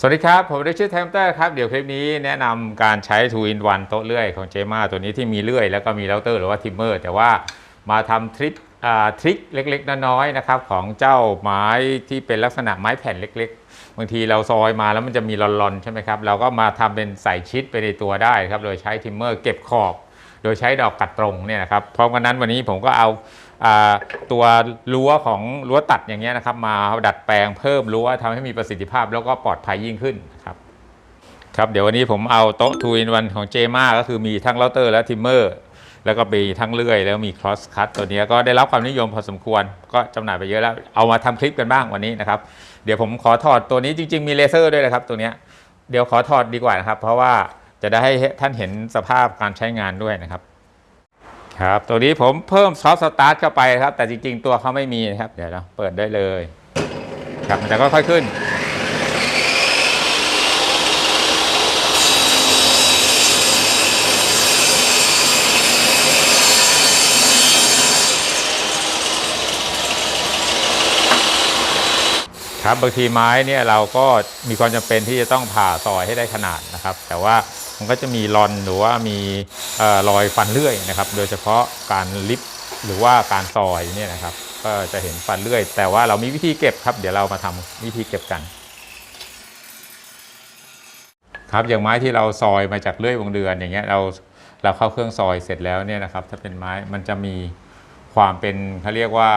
สวัสดีครับ ผมได้ชื่แทมเตอร์ครับ เดี๋ยวคลิปนี้แนะนำการใช้ 2 in 1โต๊ะเลื่อยของเจมาตัวนี้ที่มีเลื่อย แล้วก็มีเราเตอร์หรือว่าทิมเมอร์แต่ว่ามาทำทริคอ่าทริคเล็กๆ น้อยๆนะครับของเจ้าไม้ที่เป็นลักษณะไม้แผ่นเล็ก ๆ บางทีเราซอยมาแล้วมันจะมีลอนๆใช่ไหมครับ เราก็มาทำเป็นใส่ชิดไปในตัวได้ครับโดยใช้ทิมเมอร์เก็บขอบ โดยใช้ดอกกัดตรงเนี่ยนะครับพราะงั้นวันนี้ผมก็เอา ตัวรั้วของรั้วตัดอย่างเงี้ยนะครับ มาดัดแปลงเพิ่มรั้วทำให้มีประสิทธิภาพแล้วก็ปลอดภัยยิ่งขึ้นครับครับเดี๋ยววันนี้ผมเอาโต๊ะทูอินวันของเจมาก็คือมีทั้งเราเตอร์และทิมเมอร์แล้วก็มีทั้งเลื่อย แล้วมีครอสคัตตัวนี้ก็ได้รับความนิยมพอสมควร ก็จำหน่ายไปเยอะแล้ว เอามาทำคลิปกันบ้างวันนี้นะครับ เดี๋ยวผมขอถอดตัวนี้จริง ๆ มีเลเซอร์ด้วยนะครับ ตัวนี้เดี๋ยวขอถอดดีกว่านะครับ เพราะว่าจะได้ให้ท่านเห็นสภาพการใช้งานด้วยนะครับ ครับ ตัวนี้ผมเพิ่มซอฟต์สตาร์ทเข้าไปครับ แต่จริงๆ ตัวเขาไม่มีนะครับ เดี๋ยวเราเปิดได้เลย ครับ มันจะค่อยๆขึ้น ครับบางทีไม้เนี่ยเราก็มีความจำเป็นที่จะต้องผ่าซอยให้ได้ขนาดนะครับ แต่ว่ามันก็จะมีรอนหรือว่ามีเอ่อรอยฟันเลื่อยนะครับ โดยเฉพาะการลิฟหรือว่าการซอยเนี่ยนะครับ ก็จะเห็นฟันเลื่อย แต่ว่าเรามีวิธีเก็บครับ เดี๋ยวเรามาทำวิธีเก็บกัน ครับอย่างไม้ที่เราซอยมาจากเลื่อยวงเดือนอย่างเงี้ยเราเราเข้าเครื่องซอยเสร็จแล้วเนี่ยนะครับ ถ้าเป็นไม้มันจะมีความเป็นเขาเรียกว่า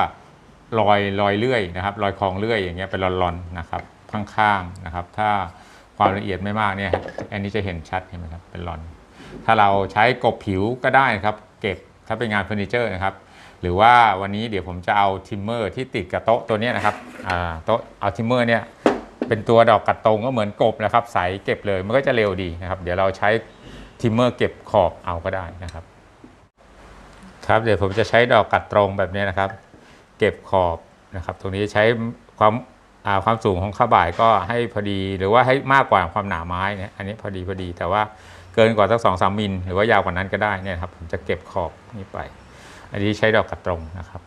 รอยรอยเลื่อยนะครับรอยคลองเลื่อยอย่างเงี้ยเป็นรอนๆนะครับข้างๆนะครับ ถ้าความละเอียดไม่มากเนี่ยอันนี้จะเห็นชัดเห็นไหมครับเป็นรอน ถ้าเราใช้กบผิวก็ได้นะครับ เก็บถ้าเป็นงานเฟอร์นิเจอร์นะครับ หรือว่าวันนี้เดี๋ยวผมจะเอาทิมเมอร์ที่ติดกับโต๊ะตัวนี้นะครับโต๊ะเอาทิมเมอร์เนี่ยเป็นตัวดอกกัดตรงก็เหมือนกบนะครับใสเก็บเลยมันก็จะเร็วดีนะครับ เดี๋ยวเราใช้ทิมเมอร์เก็บขอบเอาก็ได้นะครับ ครับเดี๋ยวผมจะใช้ดอกกัดตรงแบบนี้นะครับ เก็บขอบนะครับ ตรงนี้ใช้ความความสูงของข้าบ่ายก็ให้พอดีหรือว่าให้มากกว่าความหนาไม้เนี่ยอันนี้พอดีพอดี แต่ว่าเกินกว่าสักสองสามมิลหรือว่ายาวกว่านั้นก็ได้เนี่ยครับผมจะเก็บขอบนี้ไป อันนี้ใช้ดอกกัดตรงนะครับ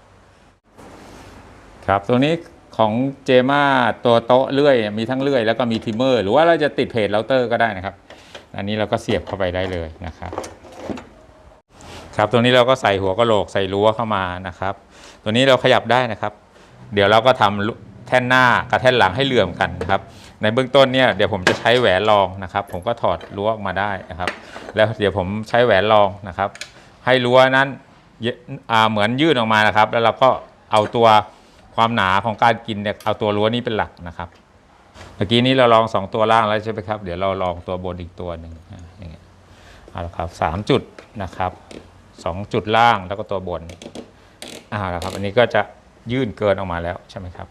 ครับตัวนี้ของเจมาตัวโต๊ะเลื่อยมีทั้งเลื่อยแล้วก็มีทิมเมอร์ หรือว่าเราจะติดเพจเราเตอร์ก็ได้นะครับ อันนี้เราก็เสียบเข้าไปได้เลยนะครับ ครับ ตัวนี้เราก็ใส่หัวกะโหลกใส่รั้วเข้ามานะครับ ตัวนี้เราขยับได้นะครับ เดี๋ยวเราก็ทำแท่นหน้ากับแท่นหลังให้เหลื่อมกันนะครับ ในเบื้องต้นเนี่ยเดี๋ยวผมจะใช้แหวนรองนะครับ ผมก็ถอดรั้วออกมาได้นะครับ แล้วเดี๋ยวผมใช้แหวนรองนะครับ ให้รั้วนั้นเหมือนยื่นออกมานะครับ แล้วเราก็เอาตัวความหนาของการกินเนี่ยเอาตัวรั้วนี้เป็นหลักนะครับเมื่อกี้นี้เราลองสองตัวล่างแล้วใช่ไหมครับ เดี๋ยวเราลองตัวบนอีกตัวหนึ่งอ่าอย่างเงี้ยเอาละครับสามจุดนะครับ สองจุดล่างแล้วก็ตัวบนอ่าละครับอันนี้ก็จะยื่นเกินออกมาแล้วใช่ไหมครับ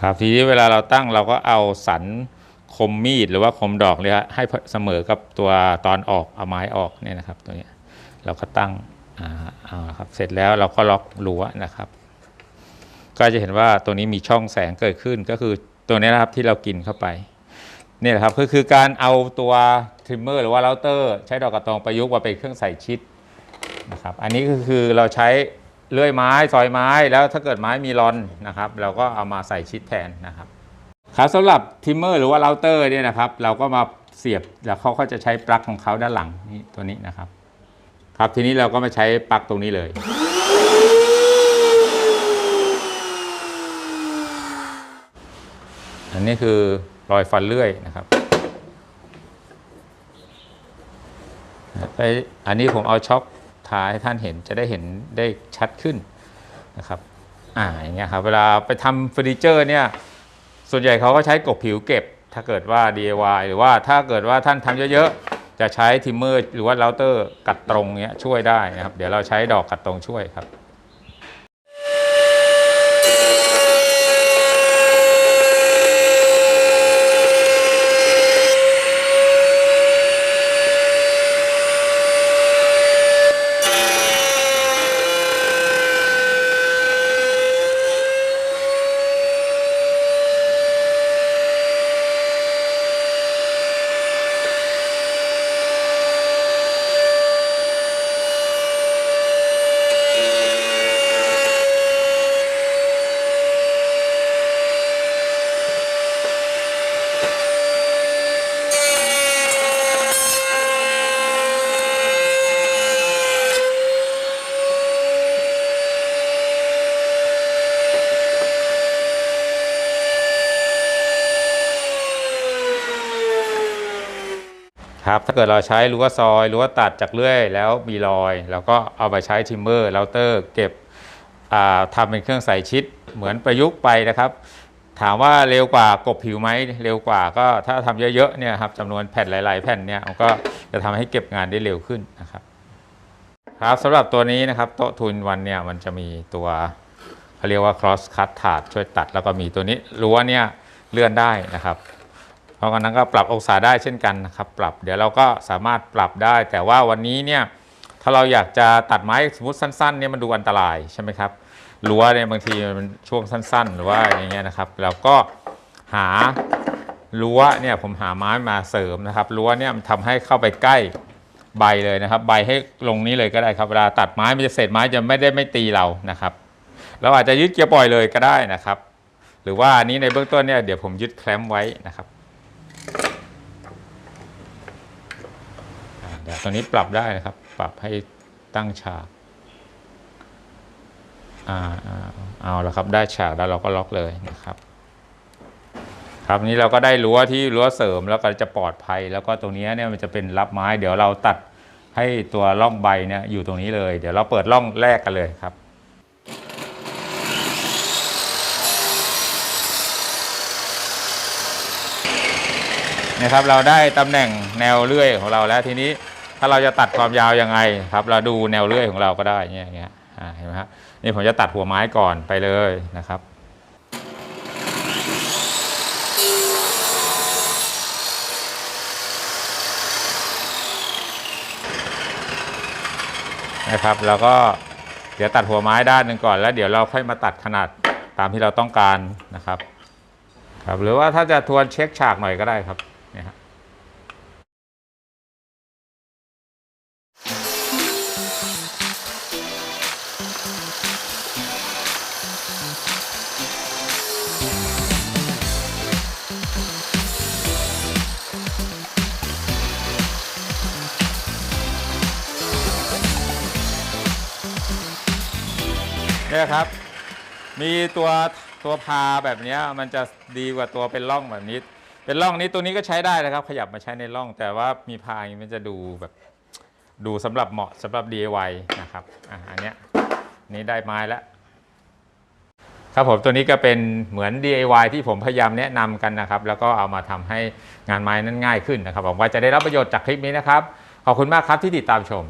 ครับทีนี้เวลาเราตั้งเราก็เอาสันคมมีดหรือว่าคมดอกเนี่ยให้เสมอกับตัวตอนออกเอาไม้ออกเนี่ยนะครับตัวนี้เราก็ตั้งอ่าเอาครับเสร็จแล้วเราก็ล็อกรั้วนะครับ ก็จะเห็นว่าตัวนี้มีช่องแสงเกิดขึ้นก็คือตัวนี้นะครับที่เรากินเข้าไป นี่แหละครับก็คือการเอาตัวทริมเมอร์หรือว่าเราเตอร์ ใช้ดอกกระตองประยุกต์มาเป็นเครื่องใส่ชิดนะครับอันนี้ก็คือเราใช้เลื่อยไม้ซอยไม้แล้วถ้าเกิดไม้มีรอนนะครับเราก็เอามาใส่ชิดแทนนะครับครับสำหรับทริมเมอร์หรือว่าเราเตอร์เนี่ยนะครับเราก็มาเสียบแล้วเขาก็จะใช้ปลั๊กของเขาด้านหลังนี่ตัวนี้นะครับครับทีนี้เราก็มาใช้ปลั๊กตรงนี้เลยอันนี้คือ รอยฟันเลื่อยนะครับไปอันนี้ผมเอาช็อคทาให้ท่านเห็นจะได้เห็นได้ชัดขึ้นนะครับอ่าอย่างเงี้ยครับเวลาไปทำเฟอร์นิเจอร์เนี่ยส่วนใหญ่เขาก็ใช้กบผิวเก็บ ถ้าเกิดว่า DIY หรือว่าถ้าเกิดว่าท่านทำเยอะๆ จะใช้ทิมเมอร์หรือว่าเราเตอร์กัดตรงเนี้ยช่วยได้นะครับ เดี๋ยวเราใช้ดอกกัดตรงช่วยครับ นะครับถ้าเกิดเราใช้รั้วซอยรั้วตัดจากเลื่อย แล้วมีรอยเราก็เอาไปใช้ทิมเมอร์เราเตอร์เก็บอ่าทำเป็นเครื่องใส่ชิดเหมือนประยุกต์ไปนะครับ ถามว่าเร็วกว่ากบผิวไหมเร็วกว่าก็ถ้าทำเยอะๆเนี่ยครับจำนวนแผ่นหลาย ๆ แผ่นเนี่ยมันก็จะทำให้เก็บงานได้เร็วขึ้นนะครับครับสำหรับตัวนี้นะครับโต๊ะทุนวันเนี่ยมันจะมีตัวเขาเรียกว่า cross cut ถาดช่วยตัด แล้วก็มีตัวนี้รั้วเนี่ยเลื่อนได้นะครับ เพราะฉะนั้นก็ปรับองศาได้เช่นกันนะครับ ปรับเดี๋ยวเราก็สามารถปรับได้ แต่ว่าวันนี้เนี่ยถ้าเราอยากจะตัดไม้สมมติสั้นๆเนี่ยมันดูอันตรายใช่ไหมครับรั้วเนี่ยบางทีมันช่วงสั้น ๆ หรือว่าอย่างเงี้ยนะครับเราก็หารั้วเนี่ยผมหาไม้มาเสริมนะครับรั้วเนี่ยมันทำให้เข้าไปใกล้ใบเลยนะครับ ใบให้ลงนี้เลยก็ได้ครับเวลาตัดไม้มันจะเศษไม้จะไม่ได้ไม่ตีเรานะครับ เราอาจจะยึดเกียร์ปล่อยเลยก็ได้นะครับ หรือว่าอันนี้ในเบื้องต้นเนี่ยเดี๋ยวผมยึดแคลมไว้นะครับอ่าเดี๋ยว ตัวนี้ปรับได้นะครับ ปรับให้ตั้งฉากอ่าเอาแล้วครับได้ฉากแล้วเราก็ล็อกเลยนะครับ ครับนี้เราก็ได้รั้วที่รั้วเสริมแล้วก็จะปลอดภัย แล้วก็ตรงนี้เนี่ยมันจะเป็นรับไม้ เดี๋ยวเราตัดให้ตัวร่องใบเนี่ยอยู่ตรงนี้เลย เดี๋ยวเราเปิดร่องแรกกันเลยครับนะครับเราได้ตำแหน่งแนวเลื่อยของเราแล้วทีนี้ ถ้าเราจะตัดความยาวยังไงครับ เราดูแนวเลื่อยของเราก็ได้เงี้ยอย่างเงี้ยเห็นไหมครับนี่ผมจะตัดหัวไม้ก่อนไปเลยนะครับนะครับแล้วก็เดี๋ยวตัดหัวไม้ด้านหนึ่งก่อน แล้วเดี๋ยวเราค่อยมาตัดขนาดตามที่เราต้องการนะครับครับ หรือว่าถ้าจะทวนเช็คฉากหน่อยก็ได้ครับ เนี่ยครับ มีตัวตัวพาแบบนี้มันจะดีกว่าตัวเป็นร่องแบบนี้ เป็นร่องนี้ตัวนี้ก็ใช้ได้นะครับ ขยับมาใช้ในร่อง แต่ว่ามีพาอย่างนี้มันจะดูแบบดูสำหรับเหมาะสำหรับ DIY นะครับอะอันเนี้ยนี้ได้ไม้แล้วครับผมตัวนี้ก็เป็นเหมือน DIY ที่ผมพยายามแนะนำกันนะครับ แล้วก็เอามาทำให้งานไม้นั้นง่ายขึ้นนะครับหวังว่าจะได้รับประโยชน์จากคลิปนี้นะครับ ขอบคุณมากครับที่ติดตามชม